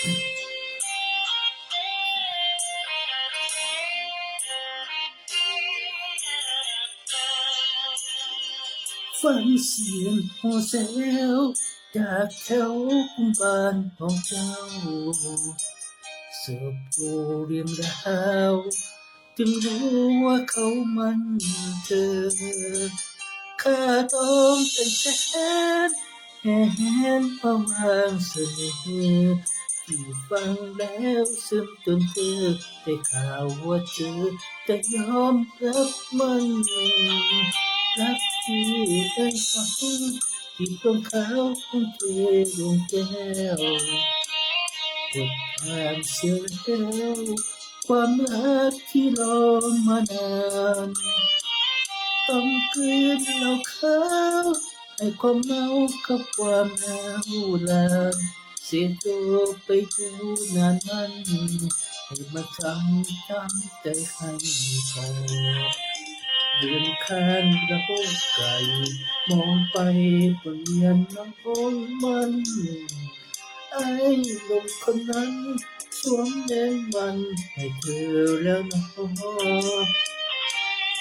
ฟังเสียงหัวเซลจากแถวคุ้มบ้านของเจ้าเสิร์ฟโเรียมดาวจึงรู้ว่าเขามันเธอข้าต้องเป็นแสนแห่งความาวังเสน่ห์ ที่ฟังแล้วซึมจนเธอได้ข่าวว่าเธอจะยอมรับมันรักที่ได้ฟังที่ตรงเขาของเธอดวงแก้วกดผ่านเสียแล้วความรักที่รอมานานต้องคืนเราเขาให้ความเมากับความหนาวลาน สียตัวไปดูนานมันให้มาจำจำใจให้พอเดินข้างเราไกลมองไปบนเยันน้ำพ้นมันไอ้หนุ่มคนนั้นสวมแดงมันให้เธอแล้วนะ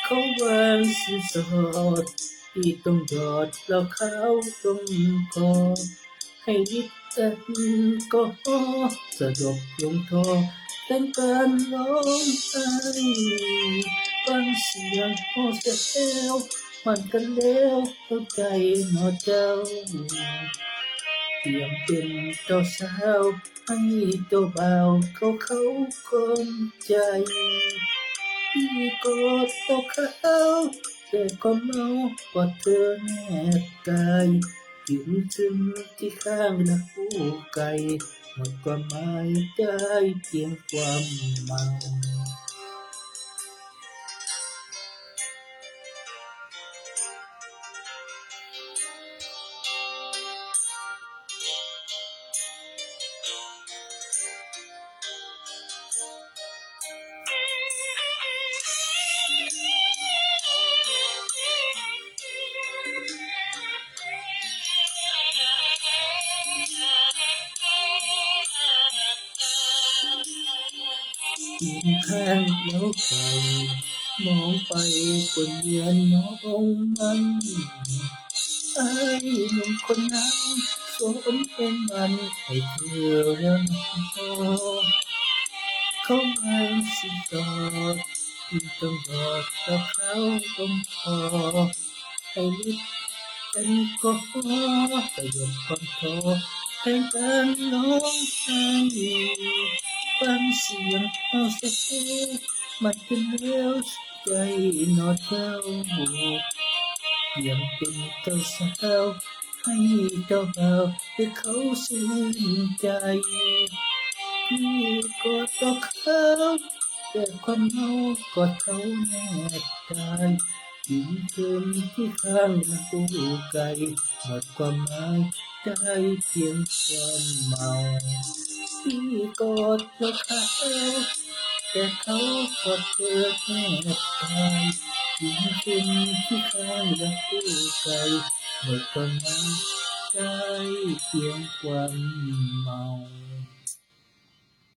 เขาวางสินสอดที่ต้องยอดแล้วเขาต้องคอดให้ริบกันก็สะด มเป็นเจ้าสาวให้เจ้าบ่าวเขาเขาคนใจพี่ก็ตกเขาแต่ก็เมากอด ถึงถึงที่ข้างนะผู้ไกลหมดความหมายได้เพียงความเมา ยืนข้างแล้วไปมองไปบนเยือนน้องมันไอ้หนุ่มคนนั้นสวมเป็นมันให้เธอแล้วนะเขาไม่สิตอดที่ต้องบอกกับเขาต้องพอให้ลิบเป็นก็ประโยชน์ความทอให้การร้องไห้ เสียงเอาเสีมันเป็นแล้วใจนอเจ้ายังเป็นเจ้าสาวให้เจ้าบ่าวให้เขาสิ้นใจพี่ก็ต้องเขาแต่ความเมากอดเขาแนบกายยิ่งเกินที่ข้างและกูไกลหมดความหมายได้เพียงความเมา พี่กอดเขาแต่เขากอดเธอแม่ตายยิ่งเป็นที่ข้างและผู้ไกลหมดความหมายได้เพียงความเมา